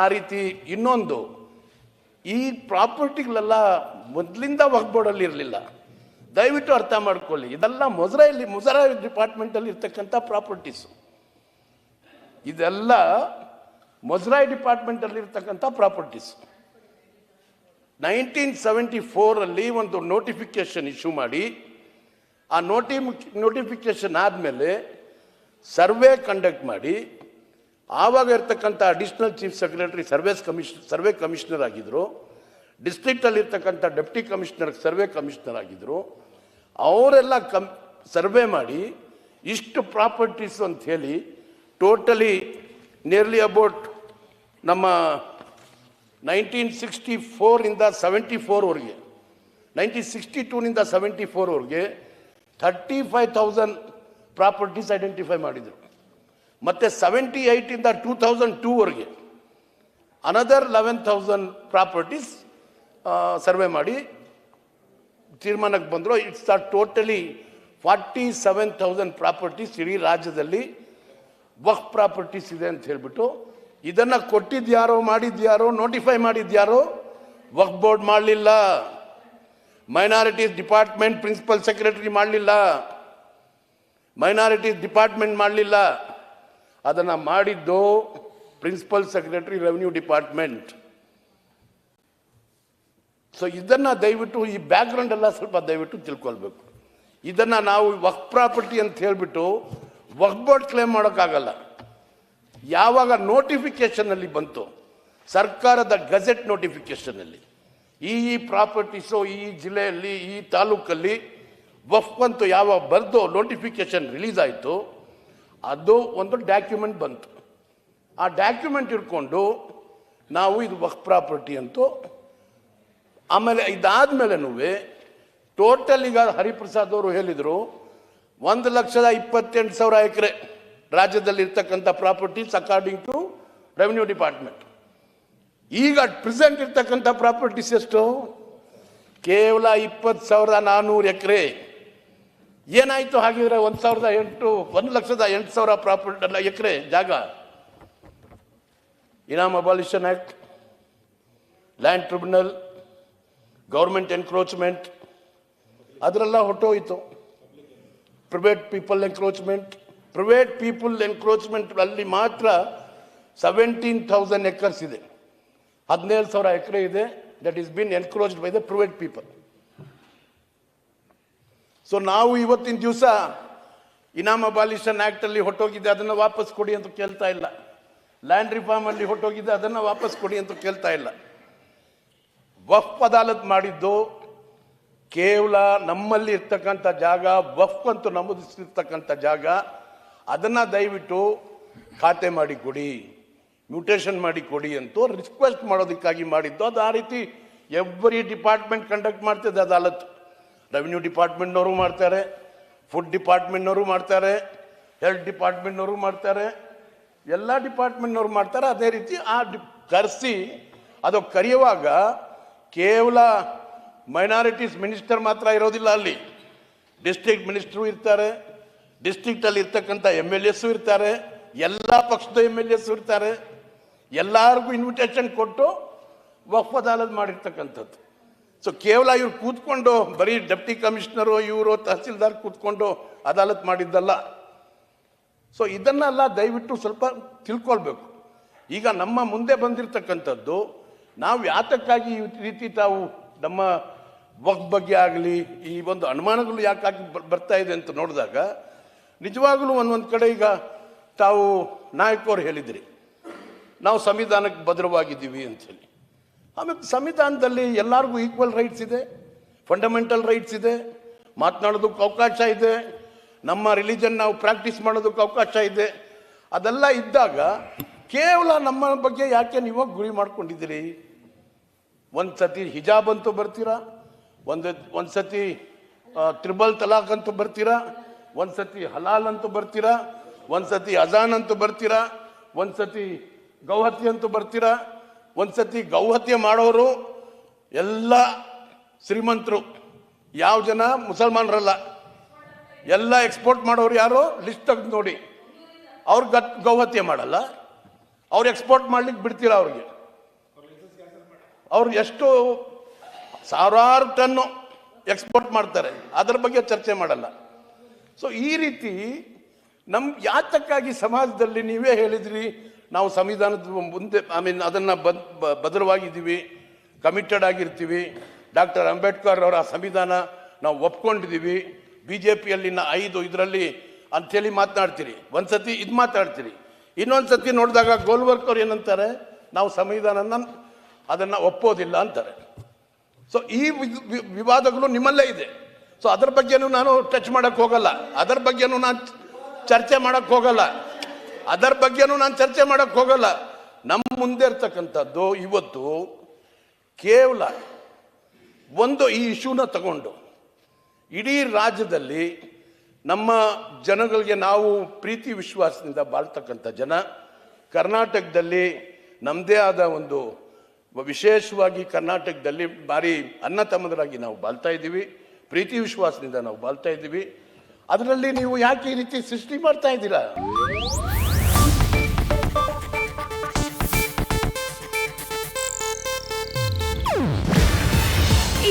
ಆ ರೀತಿ ಇನ್ನೊಂದು, ಈ ಪ್ರಾಪರ್ಟಿಗಳೆಲ್ಲ ಮೊದಲಿಂದ ವಕ್ಬೋರ್ಡಲ್ಲಿ ಇರಲಿಲ್ಲ. ದಯವಿಟ್ಟು ಅರ್ಥ ಮಾಡ್ಕೊಳ್ಳಿ. ಇದೆಲ್ಲ ಮೊಸರಲ್ಲಿ ಮೊಸರ ಡಿಪಾರ್ಟ್ಮೆಂಟಲ್ಲಿ ಇರ್ತಕ್ಕಂಥ ಪ್ರಾಪರ್ಟೀಸು. ಇದೆಲ್ಲ ಮೊಸರಾಯಿ ಡಿಪಾರ್ಟ್ಮೆಂಟಲ್ಲಿ ಇರ್ತಕ್ಕಂಥ ಪ್ರಾಪರ್ಟೀಸು. ನೈನ್ಟೀನ್ ಸೆವೆಂಟಿ ಫೋರಲ್ಲಿ ಒಂದು ನೋಟಿಫಿಕೇಶನ್ ಇಶ್ಯೂ ಮಾಡಿ, ಆ ನೋಟಿ ನೋಟಿಫಿಕೇಶನ್ ಆದಮೇಲೆ ಸರ್ವೆ ಕಂಡಕ್ಟ್ ಮಾಡಿ ಆವಾಗ ಇರ್ತಕ್ಕಂಥ additional chief secretary surveys commission survey commissioner ಆಗಿದ್ದರು ಡಿಸ್ಟ್ರಿಕ್ಟಲ್ಲಿರ್ತಕ್ಕಂಥ ಡೆಪ್ಟಿ ಕಮಿಷನರ್ ಸರ್ವೆ ಕಮಿಷನರ್ ಆಗಿದ್ದರು ಅವರೆಲ್ಲ ಕಮ್ ಸರ್ವೆ ಮಾಡಿ ಇಷ್ಟು ಪ್ರಾಪರ್ಟೀಸ್ ಅಂತ ಹೇಳಿ ಟೋಟಲಿ ನಿಯರ್ಲಿ ಅಬೌಟ್ ನಮ್ಮ ನೈನ್ಟೀನ್ ಸಿಕ್ಸ್ಟಿ ಫೋರಿಂದ ಸೆವೆಂಟಿ ಫೋರ್ವರೆಗೆ ನೈನ್ಟೀನ್ ಸಿಕ್ಸ್ಟಿ ಟೂನಿಂದ seventy ಫೋರ್ವರೆಗೆ thirty five thousand properties identify ಮಾಡಿದರು. ಮತ್ತು ಸೆವೆಂಟಿ ಏಯ್ಟಿಂದ two thousand ಟೂವರೆಗೆ another eleven thousand properties survey ಮಾಡಿ ತೀರ್ಮಾನಕ್ಕೆ ಬಂದರು. It's are totally forty seven thousand properties ಇಡೀ ರಾಜ್ಯದಲ್ಲಿ ವಕ್ ಪ್ರಾಪರ್ಟೀಸ್ ಇದೆ ಅಂತ ಹೇಳ್ಬಿಟ್ಟು ಇದನ್ನು ಕೊಟ್ಟಿದ್ಯಾರೋ, ಮಾಡಿದ್ಯಾರೋ ನೋಟಿಫೈ ಮಾಡಿದ್ಯಾರೋ, ವಕ್ ಬೋರ್ಡ್ ಮಾಡಲಿಲ್ಲ. ಮೈನಾರಿಟೀಸ್ ಡಿಪಾರ್ಟ್ಮೆಂಟ್ ಪ್ರಿನ್ಸಿಪಲ್ ಸೆಕ್ರೆಟರಿ ಮಾಡಲಿಲ್ಲ. ಮೈನಾರಿಟೀಸ್ ಡಿಪಾರ್ಟ್ಮೆಂಟ್ ಮಾಡಲಿಲ್ಲ. ಅದನ್ನು ಮಾಡಿದ್ದು principal secretary revenue department. So ಇದನ್ನು ದಯವಿಟ್ಟು ಈ ಬ್ಯಾಕ್ಗ್ರೌಂಡ್ ಎಲ್ಲ ಸ್ವಲ್ಪ ದಯವಿಟ್ಟು ತಿಳ್ಕೊಳ್ಬೇಕು. ಇದನ್ನು ನಾವು ವಕ್ ಪ್ರಾಪರ್ಟಿ ಅಂತ ಹೇಳಿಬಿಟ್ಟು ಬೋರ್ಡ್ ಕ್ಲೇಮ್ ಮಾಡೋಕ್ಕಾಗಲ್ಲ. ಯಾವಾಗ ನೋಟಿಫಿಕೇಷನಲ್ಲಿ ಬಂತು, ಸರ್ಕಾರದ ಗಜೆಟ್ ನೋಟಿಫಿಕೇಷನಲ್ಲಿ ಈ ಈ ಪ್ರಾಪರ್ಟೀಸು ಈ ಜಿಲ್ಲೆಯಲ್ಲಿ, ಈ ತಾಲೂಕಲ್ಲಿ ವಫ್ ಬಂತು, ಯಾವಾಗ ಬರೆದು ನೋಟಿಫಿಕೇಷನ್ ರಿಲೀಸ್ ಆಯಿತು ಅದು ಒಂದು ಡಾಕ್ಯುಮೆಂಟ್ ಬಂತು. ಆ ಡಾಕ್ಯುಮೆಂಟ್ ಇಟ್ಕೊಂಡು ನಾವು ಇದು ವಕ್ ಪ್ರಾಪರ್ಟಿ ಅಂತೂ, ಆಮೇಲೆ ಇದಾದಮೇಲೆನೂ ಟೋಟಲ್ ಈಗ ಹರಿಪ್ರಸಾದ್ ಅವರು ಹೇಳಿದರು, ಒಂದು ಲಕ್ಷದ ಇಪ್ಪತ್ತೆಂಟು ಸಾವಿರ ಎಕರೆ ರಾಜ್ಯದಲ್ಲಿ ಇರ್ತಕ್ಕಂಥ properties according to revenue department ಈಗ ಪ್ರೆಸೆಂಟ್ ಇರ್ತಕ್ಕಂಥ ಪ್ರಾಪರ್ಟೀಸ್ ಎಷ್ಟು? ಕೇವಲ ಇಪ್ಪತ್ತು ಸಾವಿರದ ನಾನ್ನೂರು ಎಕರೆ. ಏನಾಯಿತು? ಹಾಗಿದ್ರೆ ಒಂದು ಸಾವಿರದ ಎಂಟು, ಒಂದು ಲಕ್ಷದ ಎಂಟು ಸಾವಿರ ಪ್ರಾಪರ್ಟಿ ಅಲ್ಲ ಎಕರೆ, ಜಾಗ. ಇನಾಮ್ abolition act land tribunal, government encroachment, ಅದರೆಲ್ಲ ಹೊಟ್ಟೋಯಿತು private people encroachment, private people encroachment ಅಲ್ಲಿ ಮಾತ್ರ ಸೆವೆಂಟೀನ್ ಥೌಸಂಡ್ ಎಕರ್ಸ್ ಇದೆ. ಹದಿನೇಳು ಸಾವಿರ ಎಕರೆ ಇದೆ that is been encroached by the private people so ನಾವು ಇವತ್ತಿನ ದಿವಸ ಇನಾಮ್ ಅಬಾಲಿಷನ್ ಆಕ್ಟ್ ಅಲ್ಲಿ ಹೊಟ್ಟೋಗಿದೆ ಅದನ್ನು ವಾಪಸ್ ಕೊಡಿ ಅಂತ ಕೇಳ್ತಾ ಇಲ್ಲ. ಲ್ಯಾಂಡ್ ರಿಫಾರ್ಮಲ್ಲಿ ಅಲ್ಲಿ ಹೊಟ್ಟೋಗಿದೆ ಅದನ್ನು ವಾಪಸ್ ಕೊಡಿ ಅಂತ ಕೇಳ್ತಾ ಇಲ್ಲ. ವಫ್ ಅದಾಲತ್ ಮಾಡಿದ್ದು ಕೇವಲ ನಮ್ಮಲ್ಲಿ ಇರ್ತಕ್ಕಂಥ ಜಾಗ, ವಫ್ ಅಂತ ನಮೂದಿಸಿರ್ತಕ್ಕಂಥ ಜಾಗ. ಅದನ್ನ ದಯವಿಟ್ಟು ಖಾತೆ ಮಾಡಿ ಕೊಡಿ ಮ್ಯೂಟೇಷನ್ ಮಾಡಿ ಕೊಡಿ ಅಂತ ರಿಕ್ವೆಸ್ಟ್ ಮಾಡೋದಕ್ಕಾಗಿ ಮಾಡಿದ್ದು. ಅದು ಆ ರೀತಿ ಎವ್ರಿ ಡಿಪಾರ್ಟ್ಮೆಂಟ್ ಕಂಡಕ್ಟ್ ಮಾಡ್ತಿದ್ದೆ ಅದಾಲತ್. ರೆವಿನ್ಯೂ ಡಿಪಾರ್ಟ್ಮೆಂಟ್ನವರು ಮಾಡ್ತಾರೆ ಫುಡ್ ಡಿಪಾರ್ಟ್ಮೆಂಟ್ನವರು ಮಾಡ್ತಾರೆ ಹೆಲ್ತ್ ಡಿಪಾರ್ಟ್ಮೆಂಟ್ನವರು ಮಾಡ್ತಾರೆ, ಎಲ್ಲ ಡಿಪಾರ್ಟ್ಮೆಂಟ್ನವರು ಮಾಡ್ತಾರೆ. ಅದೇ ರೀತಿ ಆ ಡಿ, ಕರೆಸಿ ಅದು ಕರೆಯುವಾಗ ಕೇವಲ ಮೈನಾರಿಟೀಸ್ ಮಿನಿಸ್ಟರ್ ಮಾತ್ರ ಇರೋದಿಲ್ಲ ಅಲ್ಲಿ. ಡಿಸ್ಟ್ರಿಕ್ಟ್ ಮಿನಿಸ್ಟ್ರು ಇರ್ತಾರೆ ಡಿಸ್ಟ್ರಿಕ್ಟಲ್ಲಿ ಇರ್ತಕ್ಕಂಥ ಎಂ ಎಲ್ ಎಸ್ಸು ಇರ್ತಾರೆ, ಎಲ್ಲ ಪಕ್ಷದ ಎಂ ಎಲ್ ಎಸ್ಸು ಇರ್ತಾರೆ. ಎಲ್ಲರಿಗೂ ಇನ್ವಿಟೇಷನ್ ಕೊಟ್ಟು ಅದಾಲತ್ ಮಾಡಿರ್ತಕ್ಕಂಥದ್ದು. ಸೊ ಕೇವಲ ಇವ್ರು ಕೂತ್ಕೊಂಡು, ಬರೀ ಡೆಪ್ಟಿ ಕಮಿಷನರು ಇವರು ತಹಸೀಲ್ದಾರ್ ಕೂತ್ಕೊಂಡು ಅದಾಲತ್ ಮಾಡಿದ್ದಲ್ಲ. ಸೊ ಇದನ್ನೆಲ್ಲ ದಯವಿಟ್ಟು ಸ್ವಲ್ಪ ತಿಳ್ಕೊಳ್ಬೇಕು. ಈಗ ನಮ್ಮ ಮುಂದೆ ಬಂದಿರತಕ್ಕಂಥದ್ದು, ನಾವು ಯಾತಕ್ಕಾಗಿ ಈ ರೀತಿ ತಾವು ನಮ್ಮ ವಕ್ ಬಗ್ಗೆ ಆಗಲಿ, ಈ ಒಂದು ಅನುಮಾನಗಳು ಯಾಕಾಗಿ ಬರ್- ಬರ್ತಾ ಇದೆ ಅಂತ ನೋಡಿದಾಗ, ನಿಜವಾಗಲೂ ಒಂದೊಂದು ಕಡೆ ಈಗ ತಾವು ನಾಯಕರು ಹೇಳಿದ್ರಿ. ನಾವು ಸಂವಿಧಾನಕ್ಕೆ ಭದ್ರವಾಗಿದ್ದೀವಿ ಅಂಥೇಳಿ ಆಮೇಲೆ ಸಂವಿಧಾನದಲ್ಲಿ ಎಲ್ಲರಿಗೂ ಈಕ್ವಲ್ ರೈಟ್ಸ್ ಇದೆ ಫಂಡಮೆಂಟಲ್ ರೈಟ್ಸ್ ಇದೆ, ಮಾತನಾಡೋದಕ್ಕೆ ಅವಕಾಶ ಇದೆ, ನಮ್ಮ ರಿಲಿಜನ್ ನಾವು ಪ್ರಾಕ್ಟೀಸ್ ಮಾಡೋದಕ್ಕೆ ಅವಕಾಶ ಇದೆ. ಅದೆಲ್ಲ ಇದ್ದಾಗ ಕೇವಲ ನಮ್ಮ ಬಗ್ಗೆ ಯಾಕೆ ನೀವು ಗುರಿ ಮಾಡ್ಕೊಂಡಿದ್ದೀರಿ? ಒಂದು ಸತಿ ಹಿಜಾಬ್ ಅಂತೂ ಬರ್ತೀರಾ? ಒಂದು ಒಂದು ಸತಿ ತ್ರಿಬಲ್ ತಲಾಕ್ ಅಂತೂ ಬರ್ತೀರಾ? ಒಂದು ಸತಿ ಹಲಾಲ್ ಅಂತೂ ಬರ್ತೀರಾ? ಒಂದು ಸತಿ ಅಜಾನ್ ಅಂತೂ ಬರ್ತೀರಾ? ಒಂದು ಸತಿ ಗೌಹತ್ಯ ಅಂತೂ ಬರ್ತೀರಾ? ಒಂದು ಸತಿ ಗೌಹತ್ಯೆ ಮಾಡೋರು ಎಲ್ಲ ಶ್ರೀಮಂತರು. ಯಾವ ಜನ? ಮುಸಲ್ಮಾನರಲ್ಲ. ಎಲ್ಲ ಎಕ್ಸ್ಪೋರ್ಟ್ ಮಾಡೋರು ಯಾರು? ಲಿಸ್ಟ್ ತೆಗೆದು ನೋಡಿ. ಅವ್ರು ಗತ್ ಗೌಹತ್ಯೆ ಮಾಡಲ್ಲ. ಅವ್ರು ಎಕ್ಸ್ಪೋರ್ಟ್ ಮಾಡ್ಲಿಕ್ಕೆ ಬಿಡ್ತೀರ ಅವ್ರಿಗೆ? ಅವ್ರು ಎಷ್ಟು ಸಾವಿರಾರು ಟನ್ನು ಎಕ್ಸ್ಪೋರ್ಟ್ ಮಾಡ್ತಾರೆ. ಅದರ ಬಗ್ಗೆ ಚರ್ಚೆ ಮಾಡಲ್ಲ. ಸೊ ಈ ರೀತಿ ನಮ್ ಯಾತಕ್ಕಾಗಿ ಸಮಾಜದಲ್ಲಿ ನೀವೇ ಹೇಳಿದ್ರಿ? ನಾವು ಸಂವಿಧಾನದ ಮುಂದೆ ಐ ಮೀನ್ ಅದನ್ನು ಬದ್ ಭದ್ರವಾಗಿದ್ದೀವಿ ಕಮಿಟೆಡ್ ಆಗಿರ್ತೀವಿ. ಡಾಕ್ಟರ್ ಅಂಬೇಡ್ಕರ್ ಅವರ ಸಂವಿಧಾನ ನಾವು ಒಪ್ಕೊಂಡಿದ್ದೀವಿ. ಬಿ ಜೆ ಪಿಯಲ್ಲಿನ ಐದು ಇದರಲ್ಲಿ ಅಂಥೇಳಿ ಮಾತನಾಡ್ತೀರಿ. ಒಂದ್ಸತಿ ಇದು ಮಾತಾಡ್ತೀರಿ ಇನ್ನೊಂದು ಸತಿ ನೋಡಿದಾಗ ಗೋಲ್ವರ್ಕ್ ಅವ್ರು ಏನಂತಾರೆ? ನಾವು ಸಂವಿಧಾನನ ಅದನ್ನು ಒಪ್ಪೋದಿಲ್ಲ ಅಂತಾರೆ. ಸೊ ಈ ವಿವಾದಗಳು ನಿಮ್ಮಲ್ಲೇ ಇದೆ. ಸೊ ಅದರ ಬಗ್ಗೆನೂ ನಾನು ಟಚ್ ಮಾಡೋಕ್ಕೆ ಹೋಗಲ್ಲ. ಅದರ ಬಗ್ಗೆನೂ ನಾನು ಚರ್ಚೆ ಮಾಡೋಕ್ಕೆ ಹೋಗಲ್ಲ. ಅದರ ಬಗ್ಗೆನೂ ನಾನು ಚರ್ಚೆ ಮಾಡೋಕ್ಕೆ ಹೋಗಲ್ಲ. ನಮ್ಮ ಮುಂದೆ ಇರ್ತಕ್ಕಂಥದ್ದು ಇವತ್ತು ಕೇವಲ ಒಂದು ಈ ಇಶ್ಯೂನ ತಗೊಂಡು. ಇಡೀ ರಾಜ್ಯದಲ್ಲಿ ನಮ್ಮ ಜನಗಳಿಗೆ ನಾವು ಪ್ರೀತಿ ವಿಶ್ವಾಸದಿಂದ ಬಾಳ್ತಕ್ಕಂಥ ಜನ, ಕರ್ನಾಟಕದಲ್ಲಿ ನಮ್ಮದೇ ಆದ ಒಂದು ವಿಶೇಷವಾಗಿ ಕರ್ನಾಟಕದಲ್ಲಿ ಭಾರಿ ಅನ್ನ ತಮ್ಮದರಾಗಿ ನಾವು ಬಾಳ್ತಾ ಇದ್ದೀವಿ, ಪ್ರೀತಿ ವಿಶ್ವಾಸದಿಂದ ನಾವು ಬಾಳ್ತಾ ಇದ್ದೀವಿ. ಅದರಲ್ಲಿ ನೀವು ಯಾಕೆ ಈ ರೀತಿ ಸೃಷ್ಟಿ ಮಾಡ್ತಾ ಇದ್ದೀರಾ?